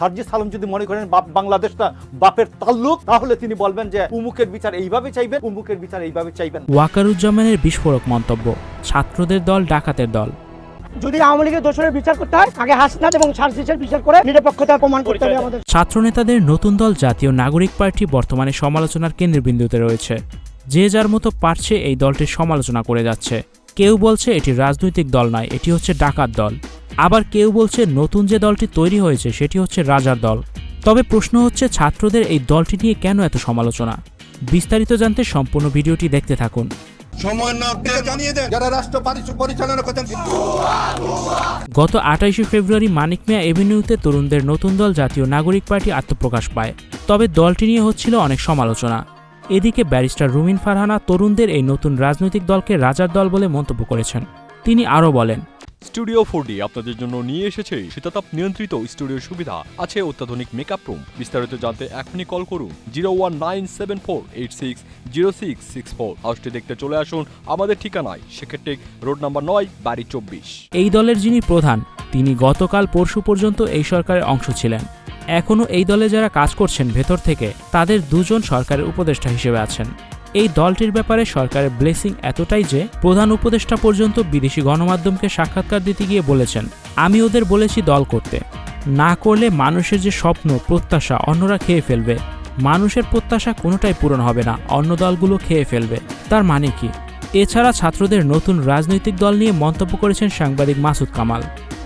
সার্জিস আলম যদি মনে করেন বাপ বাংলাদেশটা বাপের তাল্লুক তাহলে তিনি বলবেন যে উমুকের বিচার এইভাবে চাইবেন উমুকের বিচার এইভাবে চাইবেন। ওয়াকারুজ্জামানের বিস্ফোরক মন্তব্য ছাত্রদের দল ডাকাতের দল। যদি আওয়ামী লীগের দোষরের বিচার করতে হয় আগে হাসনাত এবং সার্জিসের বিচার করে নিরপেক্ষতা প্রমাণ করতে হবে আমাদের। ছাত্রনেতাদের নতুন দল জাতীয় নাগরিক পার্টি বর্তমানে সমালোচনার কেন্দ্রবিন্দুতে রয়েছে। যে যার মতো পারছে এই দলটির সমালোচনা করে যাচ্ছে। কেউ বলছে এটি রাজনৈতিক দল নয় এটি হচ্ছে ডাকাত দল। আবার কেউ বলছে নতুন যে দলটি তৈরি হয়েছে সেটি হচ্ছে রাজার দল। তবে প্রশ্ন হচ্ছে ছাত্রদের এই দলটি নিয়ে কেন এত সমালোচনা? বিস্তারিত জানতে সম্পূর্ণ ভিডিওটি দেখতে থাকুন। গত আঠাইশে ফেব্রুয়ারি মানিক মিয়া এভিনিউতে তরুণদের নতুন দল জাতীয় নাগরিক পার্টি আত্মপ্রকাশ পায়। তবে দলটি নিয়ে হচ্ছিল অনেক সমালোচনা। এদিকে ব্যারিস্টার রুমিন ফারহানা তরুণদের এই নতুন রাজনৈতিক দলকে রাজার দল বলে মন্তব্য করেছেন। তিনি আরও বলেন স্টুডিও ফোরডি আপনাদের জন্য নিয়ে এসেছে শীতাতাপ নিয়ন্ত্রিত স্টুডিওর সুবিধা। আছে অত্যাধুনিক মেকআপ রুম বিস্তারিত জানতে এখনই কল করুন zero one nine seven four eight six zero six six four হাউসটি দেখতে চলে আসুন আমাদের ঠিকানায়। সেক্ষেত্রে রোড নাম্বার নয়, বাড়ি চব্বিশ। এই দলের যিনি প্রধান, তিনি গতকাল পরশু পর্যন্ত এই সরকারের অংশ ছিলেন। এখনও এই দলে যারা কাজ করছেন ভেতর থেকে, তাদের দুজন সরকারের উপদেষ্টা হিসেবে আছেন। এই দলটির ব্যাপারে সরকারের ব্লেসিং এতটাই যে প্রধান উপদেষ্টা পর্যন্ত বিদেশি গণমাধ্যমকে সাক্ষাৎকার দিতে গিয়ে বলেছেন, আমি ওদের বলেছি দল করতে। না করলে মানুষের যে স্বপ্ন, প্রত্যাশা অন্যরা খেয়ে ফেলবে। মানুষের প্রত্যাশা কোনোটাই পূরণ হবে না, অন্য দলগুলো খেয়ে ফেলবে। তার মানে কি? এছাড়া ছাত্রদের নতুন রাজনৈতিক দল নিয়ে মন্তব্য করেছেন সাংবাদিক মাসুদ কামাল।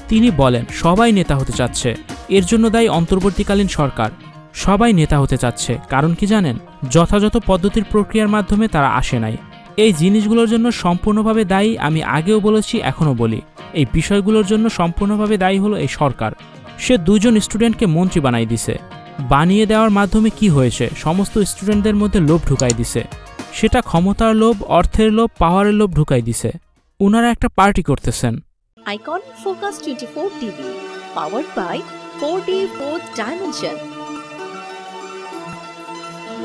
তিনি বলেন, সবাই নেতা হতে চাচ্ছে। এর জন্য দায়ী অন্তর্বর্তীকালীন সরকার। সবাই নেতা হতে চাচ্ছে। কারণ কি জানেন? যথাযথ পদ্ধতির প্রক্রিয়ার মাধ্যমে তারা আসে নাই। এই জিনিসগুলোর জন্য সম্পূর্ণভাবে দায়ী আমি আগেও বলেছি এখনও বলি। এই বিষয়গুলোর জন্য সম্পূর্ণভাবে দায়ী হলো এই সরকার। সে দুজন স্টুডেন্টকে মন্ত্রী বানাই দিছে। বানিয়ে দেওয়ার মাধ্যমে কি হয়েছে সমস্ত স্টুডেন্টদের মধ্যে লোভ ঢুকাই দিছে। সেটা ক্ষমতার লোভ অর্থের লোভ পাওয়ারের লোভ ঢুকাই দিছে। উনারা একটা পার্টি করতেছেন। Icon Focus 24 TV, powered by 4D 4th Dimension.